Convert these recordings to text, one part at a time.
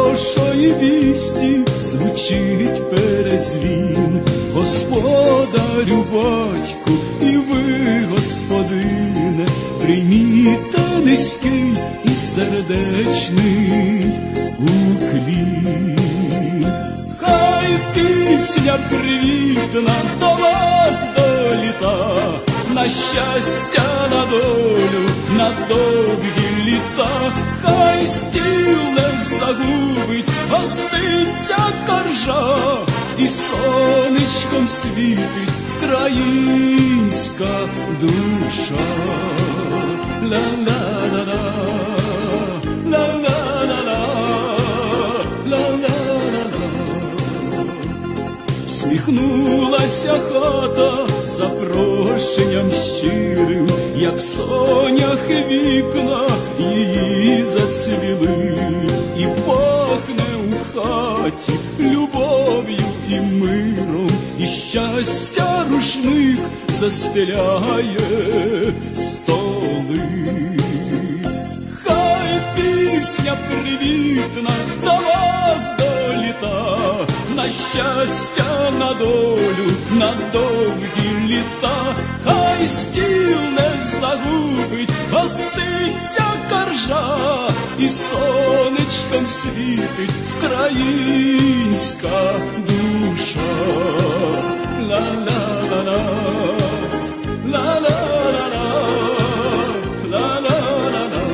хорошої вісті звучить передзвін, господарю батьку, і ви, господине, прийміть низький і сердечний уклін. Хай пісня привітна до вас доліта, на щастя, на долю, на довгі літа, хай стіна загубить, гоститься коржа, і сонечком світить українська душа. Ла-ла-ла-ла, ла-ла-ла-ла. Всміхнулася хата запрошенням щирим, як в сонях вікна її зацвіли, хаті любов'ю і миром, і щастя рушник застеляє столи. Хай пісня привітна до вас доліта, на щастя, на долю, на довгі літа, хай стіл не загубить, гоститься коржа, і сонечком світить українська душа. Ла-ла-ла-ла, ла-ла-ла-ла, ла-ла-ла-ла.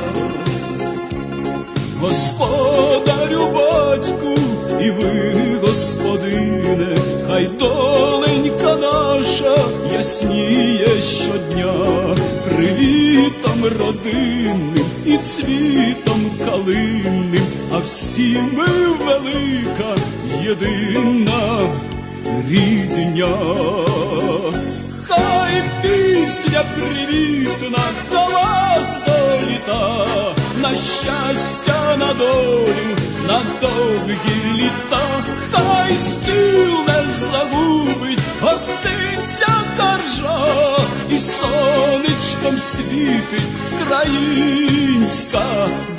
Господарю батьку, і ви, господине, хай доленька наша ясніє щодня, родинним і цвітом калинним, а всі ми велика єдина рідня. Хай пісня привітна до вас доліта, на щастя, на долю, на довгі літа, хай стіл не загубить, гоститься коржа, і сонечком світить українська душа.